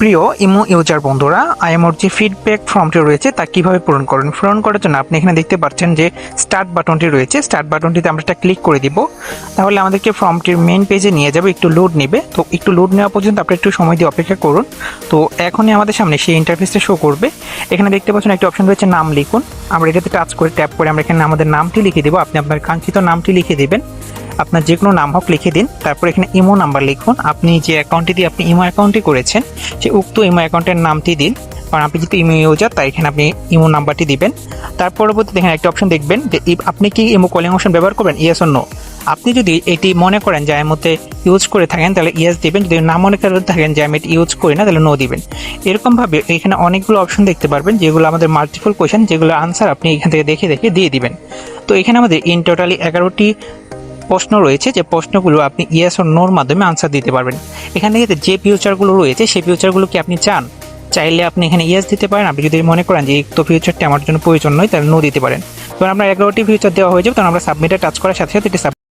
প্রিয় imo user বন্ধুরা আইএমওর যে ফিডব্যাক ফর্মটি রয়েছে, তা কীভাবে পূরণ করবেন? পূরণ করার জন্য আপনি এখানে দেখতে পাচ্ছেন যে স্টার্ট বাটনটি রয়েছে। স্টার্ট বাটনটিতে আমরা একটা ক্লিক করে দিব। তাহলে আমাদেরকে ফর্মটির মেন পেজে নিয়ে যাবে, একটু লোড নেবে। তো একটু লোড নেওয়া পর্যন্ত আপনি একটু সময় দিয়ে অপেক্ষা করুন। তো এখনই আমাদের সামনে সেই ইন্টারফেসটা শো করবে। এখানে দেখতে পাচ্ছেন একটা অপশন রয়েছে নাম লিখুন। আমরা এটাতে টাচ করে ট্যাপ করে আমরা এখানে আমাদের নামটি লিখে দেবো। আপনি আপনার কাঙ্ক্ষিত নামটি লিখে দেবেন। আপনার যে কোনো নাম হোক লিখে দিন। তারপর এখানে ইমো নাম্বার লিখুন। আপনি যে অ্যাকাউন্টটি দিয়ে আপনি ইমো অ্যাকাউন্টটি করেছেন সে উক্ত ইমো অ্যাকাউন্টের নামটি দিন। কারণ আপনি যেহেতু ইমো ইউজার তাই এখানে আপনি ইমো নাম্বারটি দিবেন। তার পরবর্তীতে এখানে একটা অপশন দেখবেন যে আপনি কি ইমো কলিং অপশন ব্যবহার করবেন? ইয়েস নো আপনি যদি এটি মনে করেন যে মধ্যে ইউজ করে থাকেন, তাহলে ইয়েস দিবেন। যদি না মনে করে থাকেন যে আমি এটি ইউজ করি না, তাহলে নো দিবেন। এরকমভাবে এখানে অনেকগুলো অপশন দেখতে পারবেন, যেগুলো আমাদের মাল্টিপল কোয়েশন যেগুলো আনসার আপনি এখান থেকে দেখে দেখে দিয়ে দিবেন। তো এখানে আমাদের ইন টোটালি এগারোটি প্রশ্ন রয়েছে যে প্রশ্নগুলো আপনি ইয়েস ও নোর মাধ্যমে আনসার দিতে পারবেন। এখানে যে ফিউচারগুলো রয়েছে, সেই ফিউচারগুলো কি আপনি চান? চাইলে আপনি এখানে ইয়েস দিতে পারেন। আপনি যদি মনে করেন যে তো ফিউচারটি আমার জন্য প্রয়োজন নয়, তাহলে নো দিতে পারেন। তো আমরা এগারোটি ফিউচার দেওয়া হয়ে যাবে তখন আমরা সাবমিটে টাচ করার সাথে সাথে এটি